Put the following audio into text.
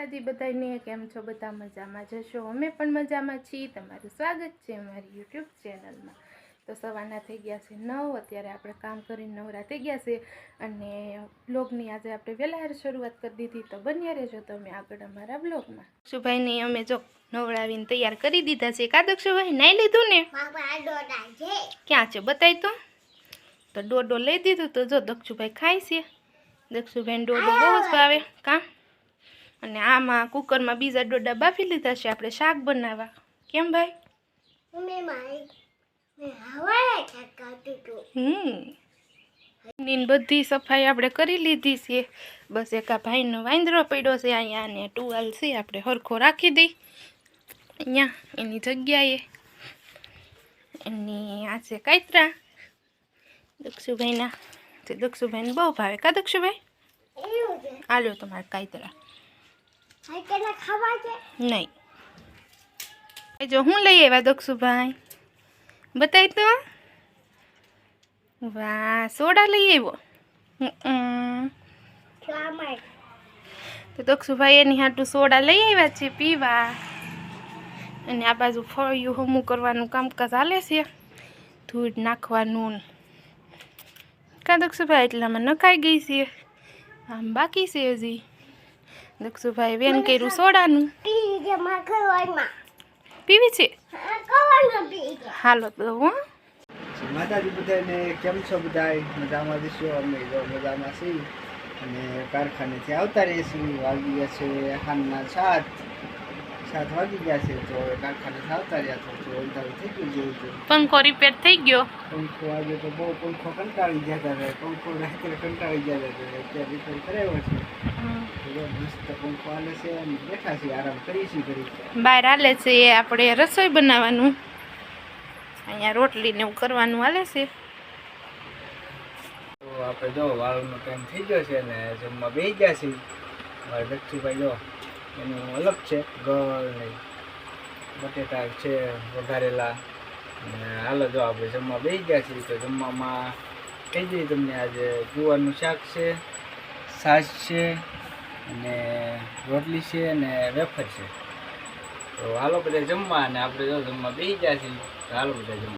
માતાજી બધાને કેમ છો? બધા મજામાં જશો અમે પણ મજામાં છીએ. તમારું સ્વાગત છે અમારી યુટ્યુબ ચેનલમાં. તો સવારના થઈ ગયા છે નવ, અત્યારે આપણે કામ કરીને નવરા થઈ ગયા છે અને બ્લોગની આજે આપણે વહેલા શરૂઆત કરી દીધી. તો બન્યા રહેજો તમે આગળ અમારા બ્લોગમાં શુભાઈને અમે જો નવડાવીને તૈયાર કરી દીધા છે. કા દક્ષુભાઈ નાઈ લીધું ને? ક્યાં છે? બતાય તો. તો ડોડો લઈ દીધું તો જો દક્ષુભાઈ ખાય છે. દક્ષુભાઈને ડોડો બહુ જ ભાવે. કાં? અને આમાં કુકરમાં બીજા ડોડા બાફી લીધા છે. આપણે શાક બનાવવા. કેમ ભાઈ? હમ. બધી સફાઈ આપણે કરી લીધી છે. બસ એક આ ભાઈનો વાંદરો પડ્યો છે અહીંયા અને ટુવાલ છે. આપણે હરખો રાખી દઈ. અહીંયા એની જગ્યાએ. એની આ છે કાયત્રા. દક્ષુભાઈના. તે દક્ષુભાઈને બહુ ભાવે. કા દક્ષુભાઈ? આલ્યો તમારે કાયત્રા. નહીં. એ જો હું લઈ આવ્યા દક્ષુભાઈ? બતાવી તો. વાહ સોડા લઈ આવ્યો? તો દક્ષુભાઈ એની હાટું સોડા લઈ આવ્યા છે પીવા. અને આ બાજુ ફળિયું હમું કરવાનું કામકાજ હાલે છે. ધૂળ નાખવાનું. કાં કા દક્ષુભાઈ એટલામાં નખાઈ ગઈ છે? આમ બાકી છે હજી. દક્ષુભાઈ બેન કર્યું સોડાનું. પીવી છે? હાલો તો હું. માતાજી બધાને કેમ છો બધાય? મજામાં જશો અમે જો મજામાં છીએ. અને કારખાનેથી આવતા રહીએ છીએ વાગી ગયા છે હાલના સાત. સાત વાગી ગયા છે તો હવે કારખાનેથી આવતા રહ્યા તો તો અંધારું થઈ ગયું જેવું પંખો રિપેર થઈ ગયો? પંખો આજે તો બહુ પંખો કંટાળી ગયા હતા પંખો રાત્રે કંટાળી ગયા હતા અત્યારે રિપેર કરાવ્યો છે. મસ્ત પંખો હાલે છે અને બેઠા છે. આરામ કરીએ છીએ ઘડી બહાર હાલે છે એ આપણે રસોઈ બનાવવાનું. અહીંયા રોટલી ને એવું કરવાનું હાલે છે. તો આપણે જો વાળનો ટાઈમ થઈ ગયો છે ને જમવા બેસી ગયા છે મારે દક્ષુભાઈ જો એનું અલગ છે, ગળ ને બટેટા છે, વઘારેલા. અને હાલો જો આપણે જમવા બેસી ગયા છીએ તો જમવામાં કહી દઈએ તમને આજે જુવારનું શાક છે, છાશ છે અને રોટલી છે અને વેફર છે. તો હાલો બધા જમવા અને આપણે જો જમવા બેસી ગયા છીએ તો હાલો બધા જમવા.